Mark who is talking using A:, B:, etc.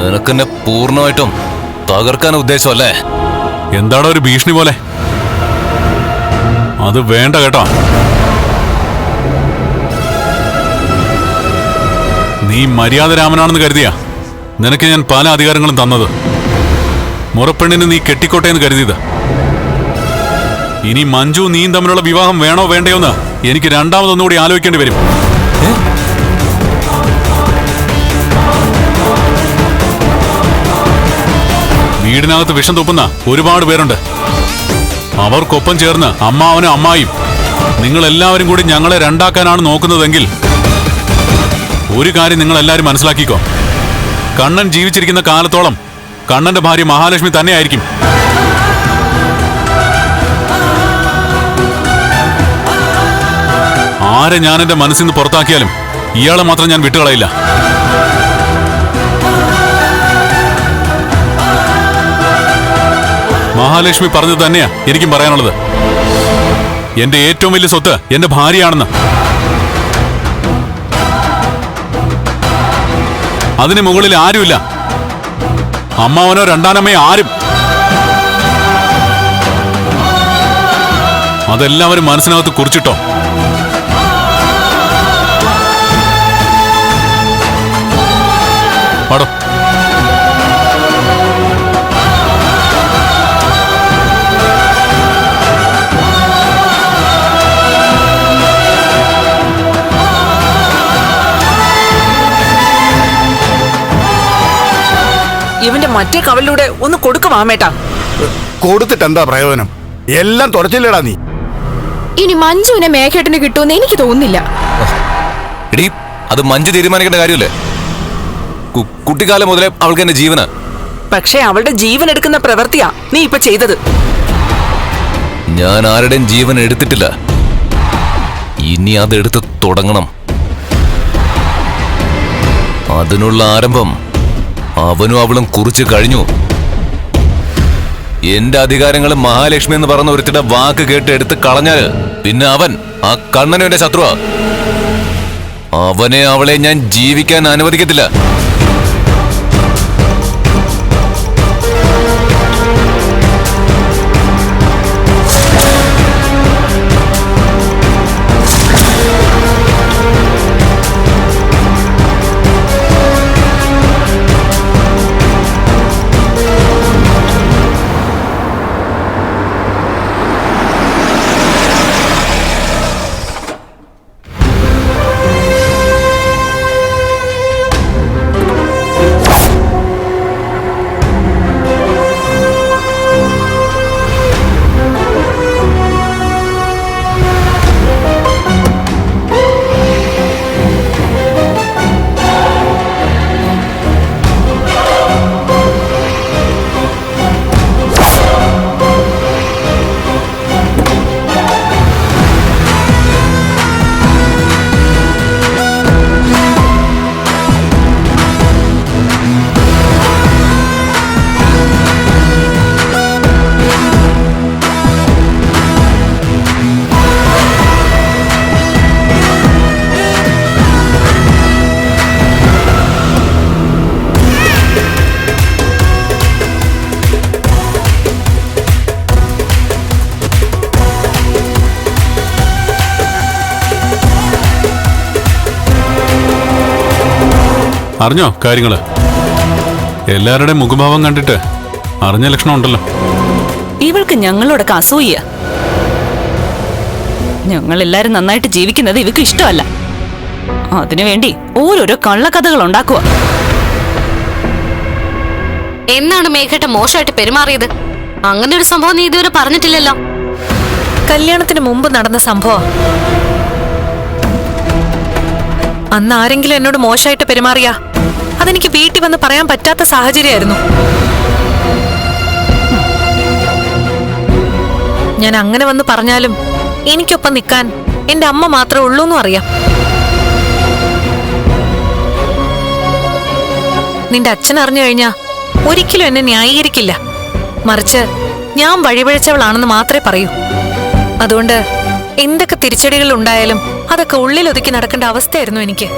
A: നിനക്കെന്നെ പൂർണമായിട്ടും തകർക്കാൻ ഉദ്ദേശമല്ലേ?
B: എന്താണോ ഒരു ഭീഷണി പോലെ? അത് വേണ്ട കേട്ടോ. നീ മര്യാദ രാമനാണെന്ന് കരുതിയ. നിനക്ക് ഞാൻ പല അധികാരങ്ങളും തന്നത്. മുറപ്പെണ്ണിന് നീ കെട്ടിക്കോട്ടെ എന്ന് കരുതിയത്. ഇനി മഞ്ജു നീയും തമ്മിലുള്ള വിവാഹം വേണോ വേണ്ടയോ എന്ന് എനിക്ക് രണ്ടാമതൊന്നുകൂടി ആലോചിക്കേണ്ടി വരും. വീടിനകത്ത് വിഷം തുപ്പുന്ന ഒരുപാട് പേരുണ്ട്. അവർക്കൊപ്പം ചേർന്ന് അമ്മാവനും അമ്മായിയും നിങ്ങൾ എല്ലാവരും കൂടി ഞങ്ങളെ രണ്ടാക്കാനാണ് നോക്കുന്നതെങ്കിൽ ഒരു കാര്യം നിങ്ങൾ എല്ലാവരും മനസ്സിലാക്കിക്കോ. കണ്ണൻ ജീവിച്ചിരിക്കുന്ന കാലത്തോളം കണ്ണന്റെ ഭാര്യ മഹാലക്ഷ്മി തന്നെയായിരിക്കും. ആരെ ഞാൻ എന്റെ മനസ്സിൽ നിന്ന് പുറത്താക്കിയാലും ഇയാളെ മാത്രം ഞാൻ വിട്ടുകളയില്ല. മഹാലക്ഷ്മി പറഞ്ഞത് തന്നെയാ. എനിക്കും പറയാനുള്ളത്. എന്റെ ഏറ്റവും വലിയ സ്വത്ത് എന്റെ ഭാര്യയാണെന്ന്. അതിന് മുകളിൽ ആരുമില്ല. അമ്മാവനോ രണ്ടാനമ്മയോ ആരും. അതെല്ലാവരും മനസ്സിനകത്ത് കുറിച്ചിട്ടോ?
C: ഇവന്റെ മറ്റേ കവലിലൂടെ ഒന്ന് കൊടുക്കും ആമേട്ടാ
D: കൊടുത്തിട്ട് എന്താ പ്രയോജനം? എല്ലാം തുടച്ചില്ലടാ നീ.
E: ഇനി മഞ്ജുവിനെ മേഘേട്ടന് കിട്ടുമെന്ന് എനിക്ക് തോന്നുന്നില്ല.
A: എടി അത് മഞ്ജു തീരുമാനിക്കേണ്ട കാര്യമല്ലേ? കു- കുട്ടിക്കാലം മുതലേ അവൾക്ക് എന്റെ ജീവന്.
C: പക്ഷേ അവളുടെ ജീവൻ എടുക്കുന്ന പ്രവൃത്തിയാ നീ ഇപ്പൊ ചെയ്തത്.
A: ഞാൻ ആരുടെയും ജീവൻ എടുത്തിട്ടില്ല. ഇനി അതെടുത്ത് തുടങ്ങണം. അതിനുള്ള ആരംഭം അവനും അവളും കുറിച്ച് കഴിഞ്ഞു. എന്റെ അധികാരങ്ങൾ മഹാലക്ഷ്മി എന്ന് പറഞ്ഞ ഒരുത്തിയുടെ വാക്ക് കേട്ട് എടുത്ത് കളഞ്ഞാൽ പിന്നെ അവൻ ആ കണ്ണനും എന്റെ ശത്രുവാ. അവനെ അവളെ ഞാൻ ജീവിക്കാൻ അനുവദിക്കത്തില്ല.
B: അറിഞ്ഞോ കാര്യങ്ങൾ? എല്ലാവരുടെയും മുഖഭാവം കണ്ടിട്ട് അറിഞ്ഞ ലക്ഷണം ഉണ്ടല്ലോ.
F: ഇവൾക്ക് ഞങ്ങളോടൊക്കെ അസൂയ. ഞങ്ങൾ എല്ലാരും നന്നായിട്ട് ജീവിക്കുന്നത് ഇവക്ക് ഇഷ്ടമല്ല. അതിനുവേണ്ടി ഓരോരോ കള്ളക്കഥകൾ ഉണ്ടാക്കുക.
G: എന്നാണ് മേഘട്ട മോശമായിട്ട് പെരുമാറിയത്? അങ്ങനെ ഒരു സംഭവം നീ ഇതുവരെ പറഞ്ഞിട്ടില്ലല്ലോ.
H: കല്യാണത്തിന് മുമ്പ് നടന്ന സംഭവം. അന്ന് ആരെങ്കിലും എന്നോട് മോശമായിട്ട് പെരുമാറിയാ? അതെനിക്ക് വീട്ടിൽ വന്ന് പറയാൻ പറ്റാത്ത സാഹചര്യമായിരുന്നു. ഞാൻ അങ്ങനെ വന്ന് പറഞ്ഞാലും എനിക്കൊപ്പം നിൽക്കാൻ എന്റെ അമ്മ മാത്രമേ ഉള്ളൂ എന്നും അറിയാം. നിന്റെ അച്ഛൻ അറിഞ്ഞു കഴിഞ്ഞാ ഒരിക്കലും എന്നെ ന്യായീകരിക്കില്ല. മറിച്ച് ഞാൻ വഴിപഴച്ചവളാണെന്ന് മാത്രമേ പറയൂ. അതുകൊണ്ട് എന്തൊക്കെ തിരിച്ചടികൾ ഉണ്ടായാലും അതൊക്കെ ഉള്ളിലൊതുക്കി നടക്കേണ്ട അവസ്ഥയായിരുന്നു എനിക്ക്.